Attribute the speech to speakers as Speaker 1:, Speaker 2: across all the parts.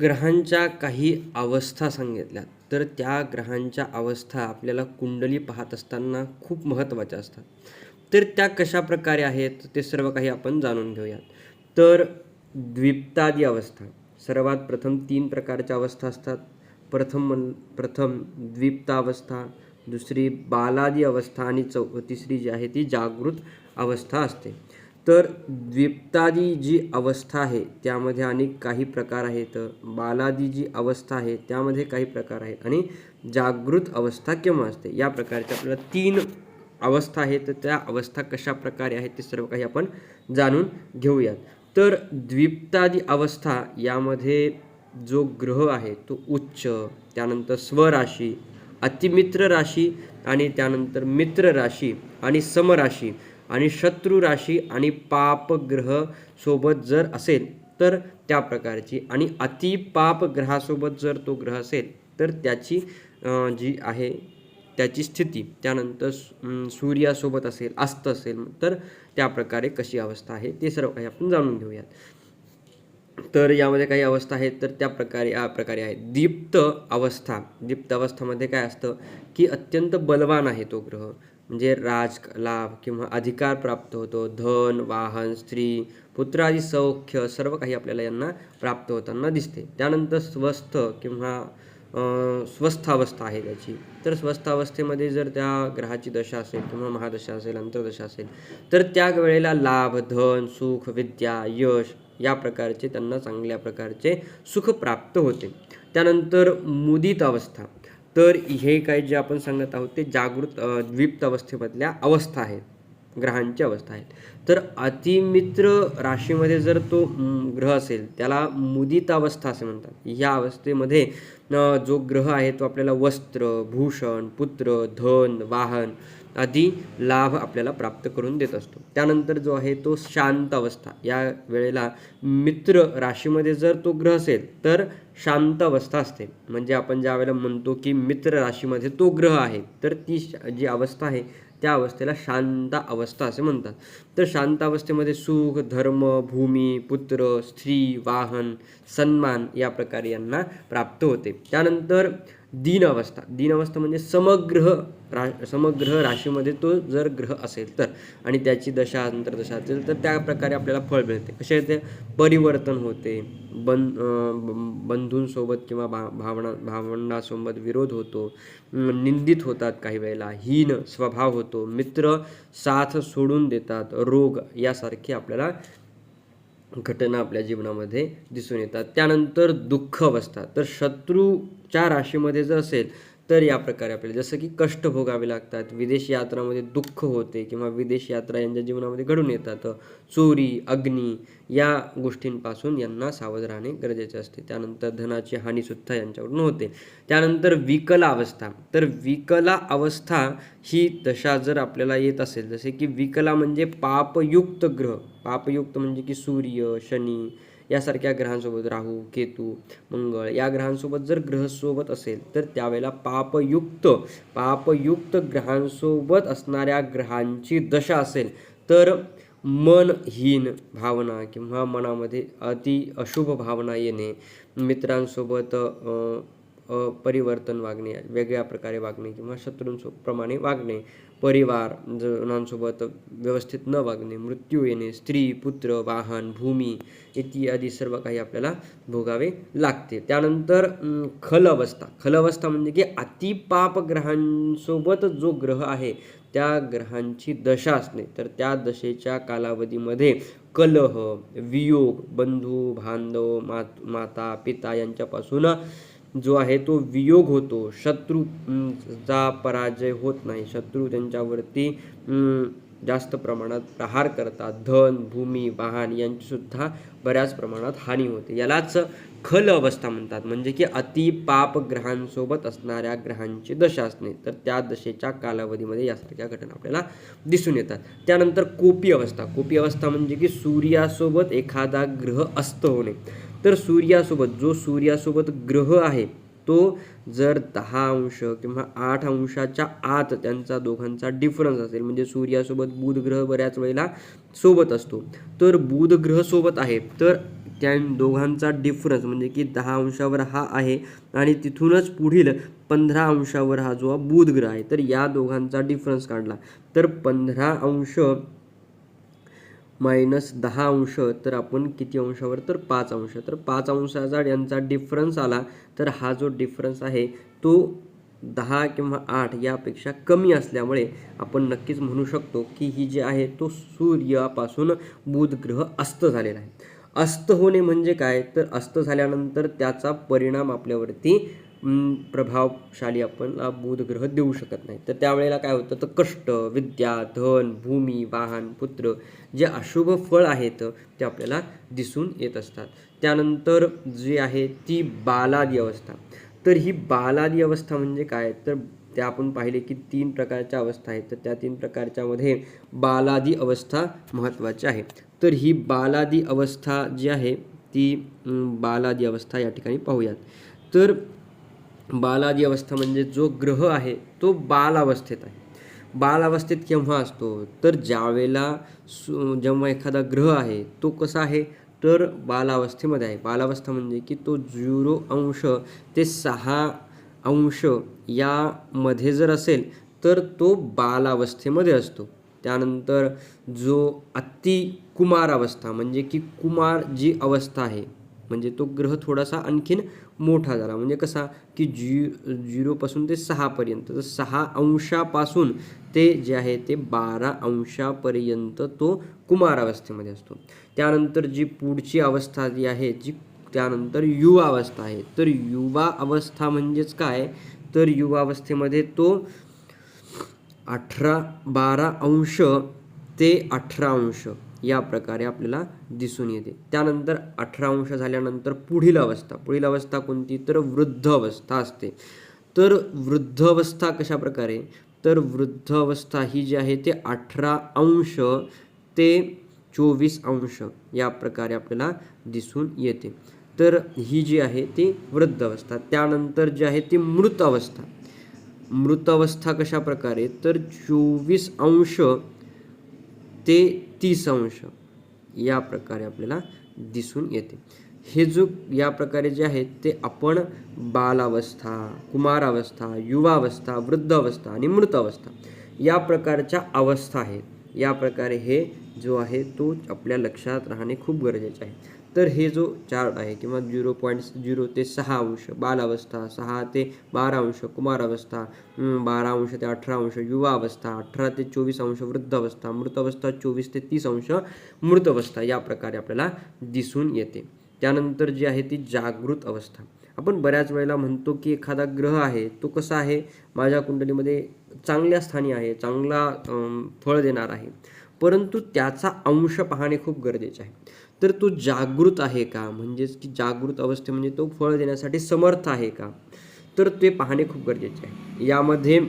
Speaker 1: ग्रहांच्या काही अवस्था सांगितल्या तर त्या ग्रहांच्या अवस्था आपल्याला कुंडली पाहत असताना खूप महत्त्वाच्या असतात. तर त्या कशा प्रकारे आहेत? ते सर्व काही आपण जाणून घेऊयात. तर द्विप्तादी अवस्था. सर्वात प्रथम तीन प्रकारच्या अवस्था असतात. प्रथम म्हण प्रथम द्विप्तावस्था दुसरी बालादी अवस्था आणि चौ तिसरी जी आहे ती जागृत अवस्था असते. तर द्विप्तादी जी अवस्था आहे त्यामध्ये अनेक काही प्रकार आहेत. बालादी जी अवस्था आहे त्यामध्ये काही प्रकार आहेत. आणि जागृत अवस्था केव्हा असते? या प्रकारच्या आपल्याला तीन अवस्था आहेत. तर त्या अवस्था कशा प्रकारे आहेत ते सर्व काही आपण जाणून घेऊयात. तर द्विप्तादी अवस्था यामध्ये जो ग्रह आहे तो उच्च त्यानंतर स्वराशी अतिमित्र राशी आणि त्यानंतर मित्र राशी आणि समराशी. आणि शत्रू राशी आणि पापग्रह सोबत जर असेल तर त्या प्रकारची. आणि अतिपाप ग्रहासोबत जर तो ग्रह असेल तर त्याची जी आहे त्याची स्थिती त्यानंतर सूर्यासोबत असेल अस्त असेल तर त्या प्रकारे कशी अवस्था आहे ते सर्व काही आपण जाणून घेऊयात. तर यामध्ये काही अवस्था आहेत तर त्या प्रकारे या प्रकारे आहे दीप्त अवस्था. दीप्त अवस्थामध्ये काय असतं की अत्यंत बलवान आहे तो ग्रह. म्हणजे राज लाभ किंवा अधिकार प्राप्त होतो. धन वाहन स्त्री पुत्रादी सौख्य सर्व काही आपल्याला यांना प्राप्त होताना दिसते. त्यानंतर स्वस्थ किंवा स्वस्थावस्था स्वस्थ अवस्था आहे त्याची. तर स्वस्थ अवस्थेमध्ये जर त्या ग्रहाची दशा असेल किंवा महादशा असेल अंतर्दशा असेल तर त्या वेळेला लाभ धन सुख विद्या यश या प्रकारचे त्यांना चांगल्या प्रकारचे सुख प्राप्त होते. त्यानंतर मुदित अवस्था. तर हे काय जे आपण सांगत आहोत ते जागृत अ, अवस्थेमधल्या अवस्था आहेत. ग्रहांची अवस्था आहेत. तर अतिमित्र राशीमध्ये जर तो ग्रह असेल त्याला मुदित अवस्था असे म्हणतात. या अवस्थेमध्ये जो ग्रह आहे तो आपल्याला वस्त्र भूषण पुत्र धन वाहन आदी लाभ आपल्याला प्राप्त करून देत असतो. त्यानंतर जो आहे तो शांत अवस्था. या वेळेला मित्र राशीमध्ये जर तो ग्रह असेल तर शांत अवस्था असते. म्हणजे आपण ज्या वेळेला म्हणतो की मित्र राशीमध्ये तो ग्रह आहे तर ती श- जी अवस्था आहे त्या अवस्थेला शांत अवस्था असे म्हणतात. तर शांत अवस्थेमध्ये सुख धर्म भूमी पुत्र स्त्री वाहन सन्मान या प्रकारे यांना प्राप्त होते. त्यानंतर दीन अवस्था दीन अवस्था म्हणजे समग्रह रा समग्रह राशीमध्ये तो जर ग्रह असेल तर आणि त्याची दशा अंतर्दशा असेल तर त्या प्रकारे आपल्याला फळ मिळते. कसे येते? परिवर्तन होते. बन ब- बंधूंसोबत किंवा भा भावना भावंडासोबत विरोध होतो. निंदित होतात काही वेळेला. हीन स्वभाव होतो. मित्र साथ सोडून देतात. रोग यासारखे आपल्याला घटना आपल्या जीवनामध्ये दिसून येतात. त्यानंतर दुःख अवस्था तर शत्रूच्या राशीमध्ये जर असेल तर या प्रकारे आपल्याला जसं की कष्ट भोगावे लागतात विदेश यात्रामध्ये दुःख होते किंवा विदेश यात्रा यांच्या जीवनामध्ये घडून येतात चोरी अग्नी या गोष्टींपासून यांना सावध राहणे गरजेचे असते. त्यानंतर धनाची हानीसुद्धा यांच्याकडून होते. त्यानंतर विकला अवस्था. तर विकला अवस्था ही दशा जर आपल्याला येत असेल जसे की विकला म्हणजे पापयुक्त ग्रह. पापयुक्त म्हणजे की सूर्य शनी यासारख्या ग्रहांसोबत राहू केतू मंगळ या ग्रहांसोबत जर ग्रहसोबत असेल तर त्यावेळेला पापयुक्त पापयुक्त ग्रहांसोबत असणाऱ्या ग्रहांची दशा असेल तर मनहीन भावना किंवा मनामध्ये अति अशुभ भावना येणे. मित्रांसोबत परिवर्तन वागणे वेगळ्या प्रकारे वागणे किंवा शत्रूंप्रमाणे वागणे. परिवार जणांसोबत व्यवस्थित न वागणे मृत्यू येणे स्त्री पुत्र वाहन भूमी इत्यादी सर्व काही आपल्याला भोगावे लागते. त्यानंतर अं, खल अवस्था खल अवस्था म्हणजे की अतिपाप ग्रहांसोबत जो ग्रह आहे त्या ग्रहांची दशा असणे. तर त्या दशेच्या कालावधीमध्ये कलह वियोग बंधू बांधव मात माता पिता यांच्यापासून जो आहे तो वियोग होतो. शत्रू चा पराजय होत नाही. शत्रू त्यांच्यावरती जास्त प्रमाणात प्रहार करतात. धन भूमी वाहन यांचीसुद्धा बऱ्याच प्रमाणात हानी होते. यालाच खल अवस्था म्हणतात. म्हणजे की अति पाप ग्रहांसोबत असणाऱ्या ग्रहांची दशा असणे. तर त्या दशेच्या कालावधीमध्ये यासारख्या घटना आपल्याला दिसून येतात. त्यानंतर कोपी अवस्था. कोपी अवस्था म्हणजे की सूर्यासोबत एखादा ग्रह अस्त होणे. तर सूर्यासोबत जो सूर्यासोबत ग्रह आहे तो जर दहा अंश किंवा आठ अंशाच्या आत त्यांचा दोघांचा डिफरन्स असेल म्हणजे सूर्यासोबत बुध ग्रह बऱ्याच वेळेला सोबत असतो. तर बुध ग्रह सोबत आहे तर त्या दोघांचा डिफरन्स म्हणजे की दहा अंशावर हा आहे आणि तिथूनच पुढील पंधरा अंशावर हा जो बुध ग्रह आहे तर या दोघांचा डिफरन्स काढला. तर पंधरा अंश मायनस दहा अंश तर आपण किती अंशावर? तर पाच अंश. तर पाच अंशाचा यांचा डिफरन्स आला तर हा जो डिफरन्स आहे तो दहा किंवा आठ यापेक्षा कमी असल्यामुळे आपण नक्कीच म्हणू शकतो की ही जी आहे तो सूर्यापासून बुध ग्रह अस्त झालेला आहे. अस्त होणे म्हणजे काय? तर अस्त झाल्यानंतर त्याचा परिणाम आपल्यावरती प्रभावशाली आपण बोधग्रह देऊ शकत नाही. तर त्यावेळेला काय होतं? तर कष्ट विद्या धन भूमी वाहन पुत्र जे अशुभ फळ आहेत ते आपल्याला दिसून येत असतात. त्यानंतर जी आहे ती बालादी अवस्था. तर ही बालादी अवस्था म्हणजे काय? तर त्या आपण पाहिले की तीन प्रकारच्या अवस्था आहेत. तर त्या तीन प्रकारच्यामध्ये बालादी अवस्था महत्त्वाची आहे. तर ही बालादी अवस्था जी आहे ती बालादी अवस्था या ठिकाणी पाहूयात. तर बालादी अवस्था म्हणजे जो ग्रह आहे तो बालावस्थेत आहे. बालावस्थेत केव्हा असतो? तर ज्यावेळेला सु जेव्हा एखादा ग्रह आहे तो कसा आहे? तर बालावस्थेमध्ये आहे. बालावस्था म्हणजे की तो झिरो अंश ते सहा अंश यामध्ये जर असेल तर तो बालावस्थेमध्ये असतो. त्यानंतर जो अति कुमार अवस्था म्हणजे की कुमार जी अवस्था आहे म्हणजे तो ग्रह थोडासा आणखीन मोठा झाला. म्हणजे कसा की जी झिरोपासून ते सहापर्यंत तर सहा अंशापासून ते जे आहे ते बारा अंशापर्यंत तो कुमार अवस्थेमध्ये असतो. त्यानंतर जी पुढची अवस्था जी आहे जी त्यानंतर युवा अवस्था आहे. तर युवा अवस्था म्हणजेच काय? तर युवा अवस्थेमध्ये तो अठरा बारा अंश ते अठरा अंश या प्रकारे आपल्याला दिसून येते. त्यानंतर अठरा अंश झाल्यानंतर पुढील अवस्था. पुढील अवस्था कोणती? तर वृद्ध अवस्था असते. तर वृद्ध अवस्था कशा प्रकारे तर वृद्ध अवस्था ही जी आहे ते अठरा अंश ते चोवीस अंश या प्रकारे आपल्याला दिसून येते. तर ही जी आहे ती वृद्ध अवस्था. त्यानंतर जी आहे ती मृत अवस्था. मृत अवस्था कशा प्रकारे तर चोवीस अंश ते तीस अंश या प्रकारे आपल्याला दिसून येते. हे जो या प्रकारे जे आहेत ते आपण बालावस्था कुमारावस्था युवावस्था वृद्धावस्था आणि मृतावस्था या प्रकारच्या अवस्था आहेत या प्रकारे हे जो आहे तो आपल्या लक्षात राहणे खूप गरजेचे आहे. तर हे जो चार्ट आहे किंवा झिरो पॉईंट झिरो ते सहा अंश बालावस्था सहा ते बारा अंश कुमारावस्था बारा अंश ते अठरा अंश युवा अवस्था अठरा ते चोवीस अंश वृद्ध अवस्था मृत अवस्था चोवीस ते तीस अंश मृत अवस्था या प्रकारे आपल्याला दिसून येते. त्यानंतर जी आहे ती जागृत अवस्था. आपण बऱ्याच वेळेला म्हणतो की एखादा ग्रह आहे तो कसा आहे? माझ्या कुंडलीमध्ये चांगल्या स्थानी आहे चांगला फळ देणार आहे. परंतु त्याचा अंश पाहणे खूप गरजेचे आहे. तर तो जागृत आहे का? म्हणजेच की जागृत अवस्थे म्हणजे तो फळ देण्यासाठी समर्थ आहे का? तर ते पाहणे खूप गरजेचे आहे. यामध्ये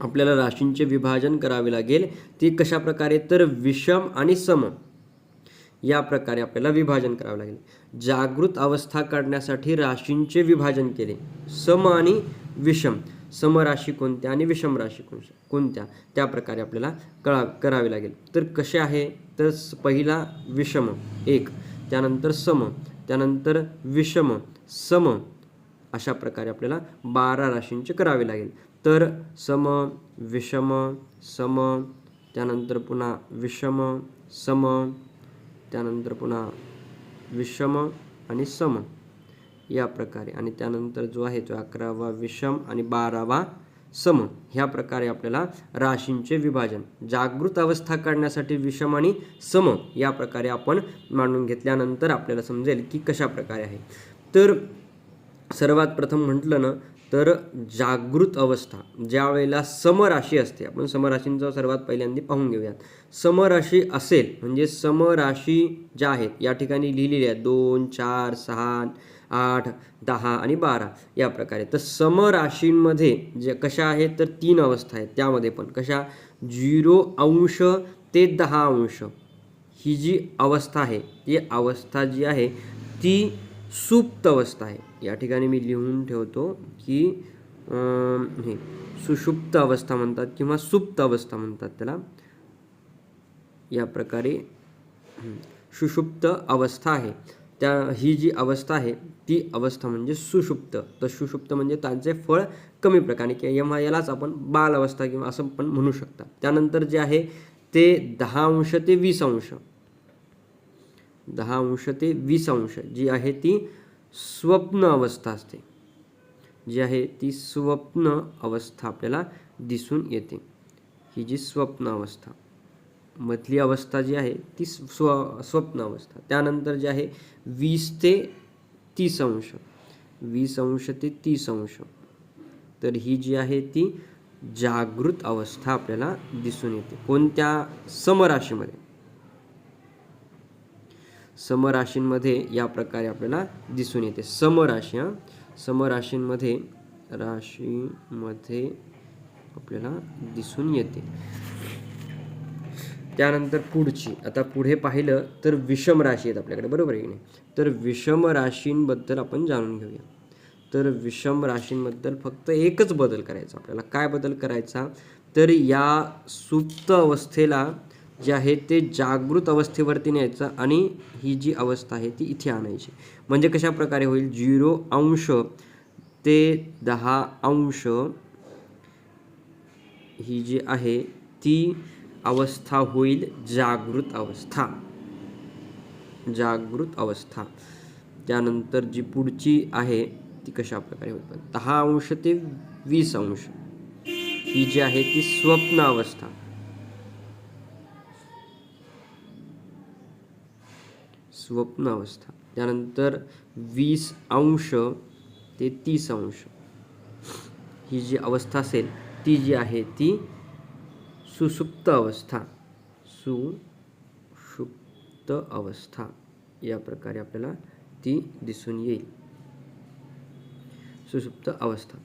Speaker 1: आपल्याला राशींचे विभाजन करावे लागेल. ते कशा प्रकारे तर विषम आणि सम या प्रकारे आपल्याला विभाजन करावं लागेल. जागृत अवस्था काढण्यासाठी राशींचे विभाजन केले. सम आणि विषम. समराशी कोणत्या आणि विषम राशी कोणत्या? कोणत्या त्या प्रकारे आपल्याला कळा करावे लागेल. तर कसे आहे? तर पहिला विषम एक. त्यानंतर सम. त्यानंतर विषम सम. अशा प्रकारे आपल्याला बारा राशींचे करावे लागेल. तर सम विषम सम. त्यानंतर पुन्हा विषम सम. त्यानंतर पुन्हा विषम आणि सम. या प्रकारे. आणि त्यानंतर जो आहे तो अकरावा विषम आणि बारावा सम ह्या प्रकारे आपल्याला राशींचे विभाजन जागृत अवस्था काढण्यासाठी विषम आणि सम या प्रकारे आपण मांडून घेतल्यानंतर आपल्याला समजेल की कशा प्रकारे आहे. तर सर्वात प्रथम म्हटलं ना तर जागृत अवस्था ज्या वेळेला समराशी असते. आपण समराशींचं सर्वात पहिल्यांदा पाहून घेऊयात. समराशी असेल म्हणजे समराशी ज्या आहेत या ठिकाणी लिहिलेल्या आहेत. दोन चार सहा आठ दहा आणि बारा या प्रकारे. तर समराशींमध्ये जे कशा आहेत तर तीन अवस्था आहेत. त्यामध्ये पण कशा? झिरो अंश ते दहा अंश. ही जी अवस्था आहे ती अवस्था जी आहे ती सुप्त अवस्था आहे. या ठिकाणी मी लिहून ठेवतो की हे सुषुप्त अवस्था म्हणतात किंवा सुप्त अवस्था म्हणतात त्याला. या प्रकारे सुषुप्त अवस्था आहे. त्या ही जी अवस्था आहे ती अवस्था म्हणजे सुषुप्त तर सुषुप्त म्हणजे त्यांचे फळ कमी प्रकारे किंवा यालाच आपण बाल अवस्था किंवा असं पण म्हणू शकता. त्यानंतर जे आहे ते दहा अंश ते वीस अंश. दहा अंश ते वीस अंश जी आहे ती स्वप्न अवस्था असते. जी आहे ती स्वप्न अवस्था आपल्याला दिसून येते. ही जी स्वप्न अवस्था मधली अवस्था जी आहे ती स्व स्वप्न अवस्था. त्यानंतर जे आहे वीस ते तीस अंश वीस अंश ते तीस अंश. तर ही जी आहे ती जागृत अवस्था आपल्याला दिसून येते. कोणत्या समराशीमध्ये? समराशींमध्ये या प्रकारे आपल्याला दिसून येते. समराशी हां. समराशींमध्ये राशीमध्ये आपल्याला दिसून येते. त्यानंतर पुढची आता पुढे पाहिलं तर विषम राशी आहेत आपल्याकडे बरोबर आहे की नाही? तर विषम राशींबद्दल आपण जाणून घेऊया. तर विषम राशींबद्दल फक्त एकच बदल करायचा आपल्याला. काय बदल करायचा? तर या सुप्त अवस्थेला जे आहे ते जागृत अवस्थेवरती न्यायचं आणि ही जी अवस्था आहे ती इथे आणायची. म्हणजे कशा प्रकारे होईल? झिरो अंश ते दहा अंश ही जी आहे ती अवस्था होईल जागृत अवस्था. जागृत अवस्था. त्यानंतर जी पुढची आहे ती कशा प्रकारे होईल? दहा अंश ते वीस अंश. ही जी आहे ती स्वप्न अवस्था. स्वप्न अवस्था. त्यानंतर वीस अंश ते तीस अंश. ही जी अवस्था असेल ती जी आहे ती सुसुप्त अवस्था. सुषुप्त अवस्था. या प्रकारे आपल्याला ती दिसून येईल. सुसुप्त अवस्था.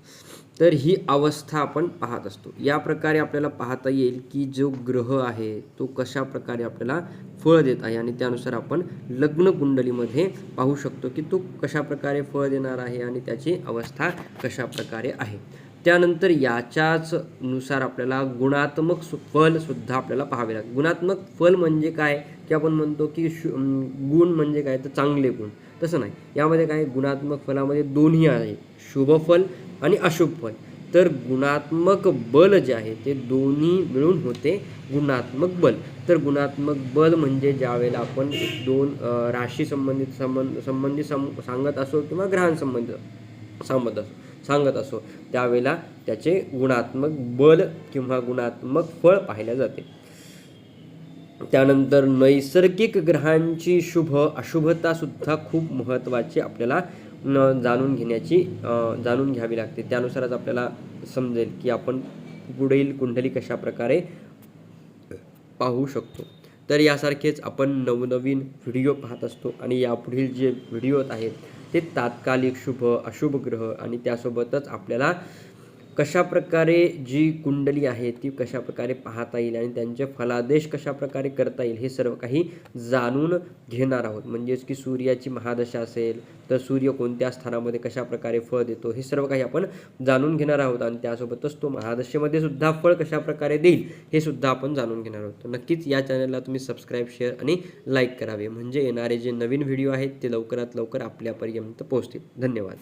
Speaker 1: तर ही अवस्था आपण पाहत असतो. या प्रकारे आपल्याला पाहता येईल की जो ग्रह आहे तो कशा प्रकारे आपल्याला फळ देत आहे आणि त्यानुसार आपण लग्न कुंडलीमध्ये पाहू शकतो की तो कशा प्रकारे फळ देणार आहे आणि त्याची अवस्था कशा प्रकारे आहे. त्यानंतर याच्याच नुसार आपल्याला गुणात्मक फलसुद्धा आपल्याला पाहावे लागेल. गुणात्मक फल म्हणजे काय? की आपण म्हणतो की शु गुण म्हणजे काय? तर चांगले गुण. तसं नाही. यामध्ये काय? गुणात्मक फलामध्ये दोन्ही आहे. शुभफल आणि अशुभ फल. तर गुणात्मक बल जे आहे ते दोन्ही मिळून होते गुणात्मक बल. तर गुणात्मक बल म्हणजे ज्यावेळेला आपण दोन राशी संबंधित संबंध संबंधित सम सांगत असो किंवा ग्रहांसंबंधित सांगत असो सांगत असो त्यावेळेला त्याचे गुणात्मक बल किंवा गुणात्मक फळ पाहिले जाते. त्यानंतर नैसर्गिक ग्रहांची शुभ अशुभता सुद्धा खूप महत्त्वाची आपल्याला न जाणून घेण्याची जाणून घ्यावी लागते. त्यानुसारच आपल्याला समजेल की आपण पुढील कुंडली कशा प्रकारे पाहू शकतो. तर यासारखेच आपण नवनवीन व्हिडिओ पाहत असतो आणि यापुढील जे व्हिडिओ आहेत ते तात्कालिक शुभ अशुभ ग्रह आणि त्यासोबतच आपल्याला कशा प्रकारे जी कुंडली आहे ती कशाप्रकारे पाहता येईल आणि त्यांचे फलादेश कशाप्रकारे करता येईल हे सर्व काही जाणून घेणार आहोत. म्हणजेच की सूर्याची महादशा असेल तर सूर्य कोणत्या स्थानामध्ये कशा प्रकारे फळ देतो हे सर्व काही आपण जाणून घेणार आहोत आणि त्यासोबतच तो महादशेमध्ये सुद्धा फळ कशाप्रकारे देईल हे सुद्धा आपण जाणून घेणार आहोत. नक्कीच या चॅनलला तुम्ही सबस्क्राईब शेअर आणि लाईक करावे. म्हणजे येणारे जे नवीन व्हिडिओ आहेत ते लवकरात लवकर आपल्यापर्यंत पोहोचतील. धन्यवाद.